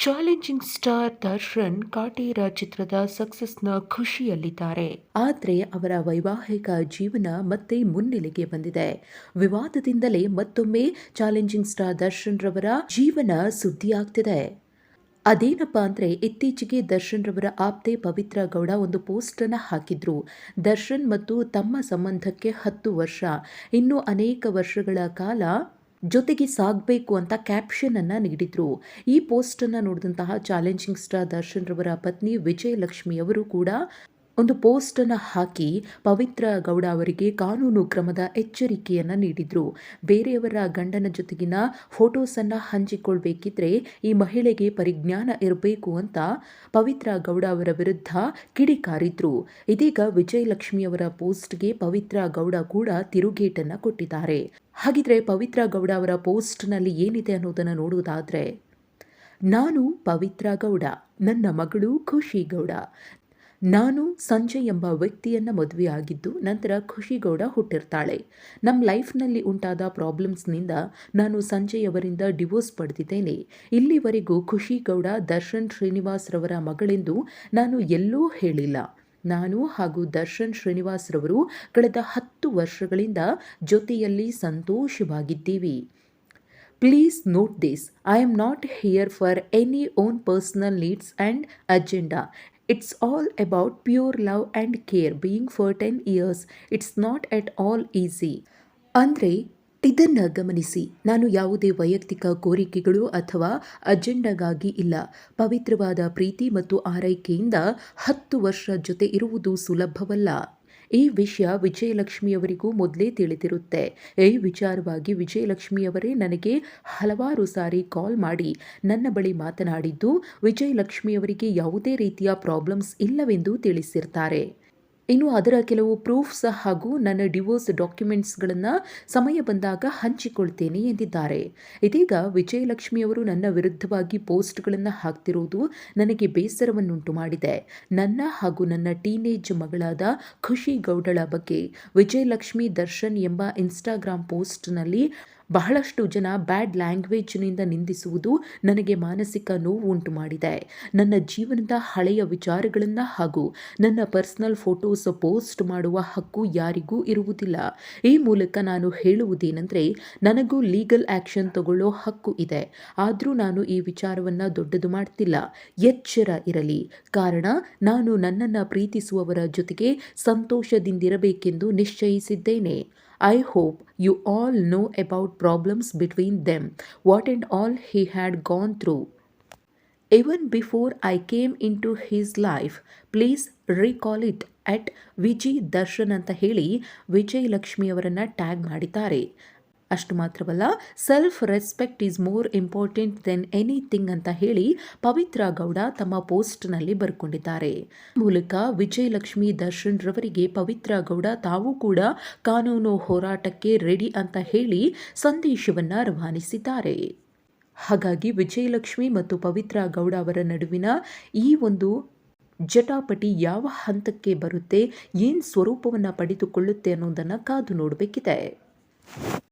Challenging star Darshan Kaatera ಚಿತ್ರದ ಸಕ್ಸಸ್ನ ಖುಷಿಯಲ್ಲಿದ್ದಾರೆ. ಆದರೆ ಅವರ ವೈವಾಹಿಕ ಜೀವನ ಮತ್ತೆ ಮುನ್ನೆಲೆಗೆ ಬಂದಿದೆ. ವಿವಾದದಿಂದಲೇ ಮತ್ತೊಮ್ಮೆ ಚಾಲೆಂಜಿಂಗ್ ಸ್ಟಾರ್ ದರ್ಶನ್ ರವರ ಜೀವನ ಸುದ್ದಿಯಾಗ್ತಿದೆ. ಅದೇನಪ್ಪ ಅಂದ್ರೆ ಇತ್ತೀಚೆಗೆ ದರ್ಶನ್ ರವರ ಆಪ್ತೆ ಪವಿತ್ರ ಗೌಡ ಒಂದು ಪೋಸ್ಟ್ ಅನ್ನ ಹಾಕಿದ್ರು. ದರ್ಶನ್ ಮತ್ತು ತಮ್ಮ ಸಂಬಂಧಕ್ಕೆ ಹತ್ತು ವರ್ಷ. ಇನ್ನು ಅನೇಕ ವರ್ಷಗಳ ಕಾಲ ಜೊತೆಗೆ ಸಾಗಬೇಕು ಅಂತ ಕ್ಯಾಪ್ಷನ್ ಅನ್ನ ನೀಡಿದ್ರು. ಈ ಪೋಸ್ಟ್ ಅನ್ನ ನೋಡಿದಂತಹ ಚಾಲೆಂಜಿಂಗ್ ಸ್ಟಾರ್ ದರ್ಶನ್ ರವರ ಪತ್ನಿ ವಿಜಯಲಕ್ಷ್ಮಿ ಅವರು ಕೂಡ ಒಂದು ಪೋಸ್ಟ್ ಅನ್ನು ಹಾಕಿ ಪವಿತ್ರ ಗೌಡ ಅವರಿಗೆ ಕಾನೂನು ಕ್ರಮದ ಎಚ್ಚರಿಕೆಯನ್ನು ನೀಡಿದರು. ಬೇರೆಯವರ ಗಂಡನ ಜೊತೆಗಿನ ಫೋಟೋಸನ್ನು ಹಂಚಿಕೊಳ್ಬೇಕಿದ್ರೆ ಈ ಮಹಿಳೆಗೆ ಪರಿಜ್ಞಾನ ಇರಬೇಕು ಅಂತ ಪವಿತ್ರ ಗೌಡ ಅವರ ವಿರುದ್ಧ ಕಿಡಿಕಾರಿದ್ರು ಇದೀಗ ವಿಜಯಲಕ್ಷ್ಮಿ ಅವರ ಪೋಸ್ಟ್ಗೆ ಪವಿತ್ರ ಗೌಡ ಕೂಡ ತಿರುಗೇಟನ್ನು ಕೊಟ್ಟಿದ್ದಾರೆ. ಹಾಗಿದ್ರೆ ಪವಿತ್ರ ಗೌಡ ಅವರ ಪೋಸ್ಟ್ನಲ್ಲಿ ಏನಿದೆ ಅನ್ನೋದನ್ನು ನೋಡುವುದಾದರೆ ನಾನು ಪವಿತ್ರ ಗೌಡ, ನನ್ನ ಮಗಳು ಖುಷಿ ಗೌಡ ನಾನು ಸಂಜಯ್ ಎಂಬ ವ್ಯಕ್ತಿಯನ್ನು ಮದುವೆಯಾಗಿದ್ದು ನಂತರ ಖುಷಿಗೌಡ ಹುಟ್ಟಿರ್ತಾಳೆ. ನಮ್ಮ ಲೈಫ್ನಲ್ಲಿ ಉಂಟಾದ ಪ್ರಾಬ್ಲಮ್ಸ್ನಿಂದ ನಾನು ಸಂಜಯ್ ಅವರಿಂದ ಡಿವೋರ್ಸ್ ಪಡೆದಿದ್ದೇನೆ. ಇಲ್ಲಿವರೆಗೂ ಖುಷಿಗೌಡ ದರ್ಶನ್ ಶ್ರೀನಿವಾಸ್ ರವರ ಮಗಳೆಂದು ನಾನು ಎಲ್ಲೂ ಹೇಳಿಲ್ಲ. ನಾನು ಹಾಗೂ ದರ್ಶನ್ ಶ್ರೀನಿವಾಸ್ ರವರು ಕಳೆದ ಹತ್ತು ವರ್ಷಗಳಿಂದ ಜೊತೆಯಲ್ಲಿ ಸಂತೋಷವಾಗಿದ್ದೀವಿ. Please note this. I am not here for any own personal needs and agenda. It's all about pure love and care being for ten years it's not at all easy. ಅಂದರೆ ಇದನ್ನು ಗಮನಿಸಿ. ನಾನು ಯಾವುದೇ ವೈಯಕ್ತಿಕ ಕೋರಿಕೆಗಳು ಅಥವಾ ಅಜೆಂಡಾಗಾಗಿ ಇಲ್ಲ. ಪವಿತ್ರವಾದ ಪ್ರೀತಿ ಮತ್ತು ಆರೈಕೆಯಿಂದ ಹತ್ತು ವರ್ಷ ಜೊತೆ ಇರುವುದು ಸುಲಭವಲ್ಲ. ಈ ವಿಷಯ ವಿಜಯಲಕ್ಷ್ಮಿಯವರಿಗೂ ಮೊದಲೇ ತಿಳಿದಿರುತ್ತೆ. ಈ ವಿಚಾರವಾಗಿ ವಿಜಯಲಕ್ಷ್ಮಿಯವರೇ ನನಗೆ ಹಲವಾರು ಸಾರಿ ಕಾಲ್ ಮಾಡಿ ನನ್ನ ಬಳಿ ಮಾತನಾಡಿದ್ದು, ವಿಜಯಲಕ್ಷ್ಮಿಯವರಿಗೆ ಯಾವುದೇ ರೀತಿಯ ಪ್ರಾಬ್ಲಮ್ಸ್ ಇಲ್ಲವೆಂದು ತಿಳಿಸಿರ್ತಾರೆ. ಇನ್ನು ಅದರ ಕೆಲವು ಪ್ರೂಫ್ಸ್ ಹಾಗೂ ನನ್ನ ಡಿವೋರ್ಸ್ ಡಾಕ್ಯುಮೆಂಟ್ಸ್ಗಳನ್ನು ಸಮಯ ಬಂದಾಗ ಹಂಚಿಕೊಳ್ತೇನೆ ಎಂದಿದ್ದಾರೆ. ಇದೀಗ ವಿಜಯಲಕ್ಷ್ಮಿಯವರು ನನ್ನ ವಿರುದ್ಧವಾಗಿ ಪೋಸ್ಟ್ಗಳನ್ನು ಹಾಕ್ತಿರುವುದು ನನಗೆ ಬೇಸರವನ್ನುಂಟು ಮಾಡಿದೆ. ನನ್ನ ಹಾಗೂ ನನ್ನ ಟೀನೇಜ್ ಮಗಳಾದ ಖುಷಿ ಗೌಡಳ ಬಗ್ಗೆ ವಿಜಯಲಕ್ಷ್ಮಿ ದರ್ಶನ್ ಎಂಬ ಇನ್ಸ್ಟಾಗ್ರಾಮ್ ಪೋಸ್ಟ್ನಲ್ಲಿ ಬಹಳಷ್ಟು ಜನ ಬ್ಯಾಡ್ ಲ್ಯಾಂಗ್ವೇಜ್ನಿಂದ ನಿಂದಿಸುವುದು ನನಗೆ ಮಾನಸಿಕ ನೋವು ಉಂಟು ಮಾಡಿದೆ. ನನ್ನ ಜೀವನದ ಹಳೆಯ ವಿಚಾರಗಳನ್ನು ಹಾಗೂ ನನ್ನ ಪರ್ಸನಲ್ ಫೋಟೋಸ್ ಪೋಸ್ಟ್ ಮಾಡುವ ಹಕ್ಕು ಯಾರಿಗೂ ಇರುವುದಿಲ್ಲ. ಈ ಮೂಲಕ ನಾನು ಹೇಳುವುದೇನೆಂದರೆ, ನನಗೂ ಲೀಗಲ್ ಆ್ಯಕ್ಷನ್ ತಗೊಳ್ಳೋ ಹಕ್ಕು ಇದೆ. ಆದರೂ ನಾನು ಈ ವಿಚಾರವನ್ನು ದೊಡ್ಡದು ಮಾಡ್ತಿಲ್ಲ. ಎಚ್ಚರ ಇರಲಿ. ಕಾರಣ, ನಾನು ನನ್ನನ್ನು ಪ್ರೀತಿಸುವವರ ಜೊತೆಗೆ ಸಂತೋಷದಿಂದಿರಬೇಕೆಂದು ನಿಶ್ಚಯಿಸಿದ್ದೇನೆ. I hope you all know about problems between them, what and all he had gone through. Even before I came into his life, please recall it at Viji Darshan ಅಂತ ಹೇಳಿ Lakshmi Avarana ಟ್ಯಾಗ್ ಮಾಡಿದ್ದಾರೆ ಅಷ್ಟು ಮಾತ್ರವಲ್ಲ self respect is more important than anything ಅಂತ ಹೇಳಿ ಪವಿತ್ರ ಗೌಡ ತಮ್ಮ ಪೋಸ್ಟ್ನಲ್ಲಿ ಬರ್ಕೊಂಡಿದ್ದಾರೆ. ಮೂಲಕ ವಿಜಯಲಕ್ಷ್ಮಿ ದರ್ಶನ್ ರವರಿಗೆ ಪವಿತ್ರ ಗೌಡ ತಾವು ಕೂಡ ಕಾನೂನು ಹೋರಾಟಕ್ಕೆ ರೆಡಿ ಅಂತ ಹೇಳಿ ಸಂದೇಶವನ್ನು ರವಾನಿಸಿದ್ದಾರೆ. ಹಾಗಾಗಿ ವಿಜಯಲಕ್ಷ್ಮಿ ಮತ್ತು ಪವಿತ್ರ ಗೌಡ ಅವರ ನಡುವಿನ ಈ ಒಂದು ಜಟಾಪಟಿ ಯಾವ ಹಂತಕ್ಕೆ ಬರುತ್ತೆ, ಏನು ಸ್ವರೂಪವನ್ನು ಪಡೆದುಕೊಳ್ಳುತ್ತೆ ಅನ್ನೋದನ್ನು ಕಾದು ನೋಡಬೇಕಿದೆ.